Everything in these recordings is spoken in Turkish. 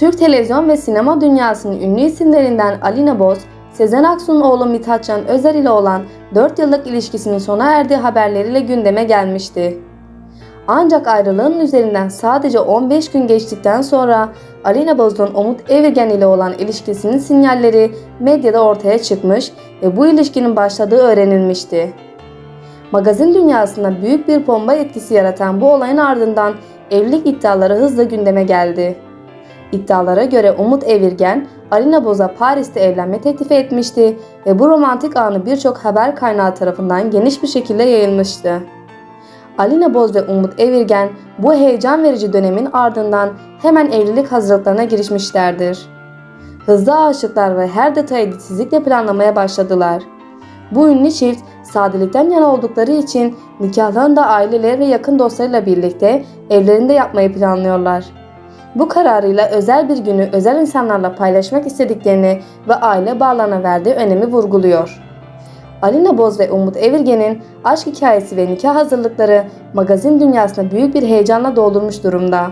Türk televizyon ve sinema dünyasının ünlü isimlerinden Alina Boz, Sezen Aksu'nun oğlu Mithatcan Özer ile olan 4 yıllık ilişkisinin sona erdiği haberleriyle gündeme gelmişti. Ancak ayrılığın üzerinden sadece 15 gün geçtikten sonra Alina Boz'un Umut Evirgen ile olan ilişkisinin sinyalleri medyada ortaya çıkmış ve bu ilişkinin başladığı öğrenilmişti. Magazin dünyasında büyük bir bomba etkisi yaratan bu olayın ardından evlilik iddiaları hızla gündeme geldi. İddialara göre Umut Evirgen, Alina Boz'a Paris'te evlenme teklifi etmişti ve bu romantik anı birçok haber kaynağı tarafından geniş bir şekilde yayılmıştı. Alina Boz ve Umut Evirgen bu heyecan verici dönemin ardından hemen evlilik hazırlıklarına girişmişlerdir. Hızlı aşıklar ve her detayı titizlikle planlamaya başladılar. Bu ünlü çift sadelikten yana oldukları için nikahlarını da aileleri ve yakın dostlarıyla birlikte evlerinde yapmayı planlıyorlar. Bu kararıyla özel bir günü özel insanlarla paylaşmak istediklerini ve aile bağlarına verdiği önemi vurguluyor. Alina Boz ve Umut Evirgen'in aşk hikayesi ve nikah hazırlıkları magazin dünyasında büyük bir heyecanla doldurmuş durumda.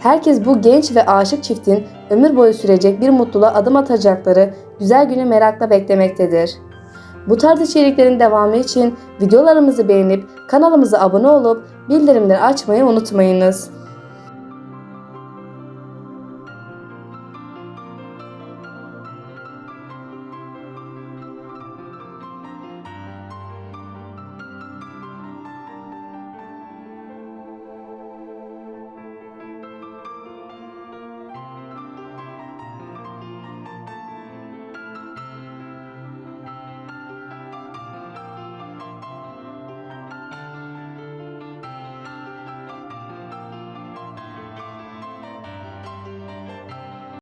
Herkes bu genç ve aşık çiftin ömür boyu sürecek bir mutluluğa adım atacakları güzel günü merakla beklemektedir. Bu tarz içeriklerin devamı için videolarımızı beğenip kanalımıza abone olup bildirimleri açmayı unutmayınız.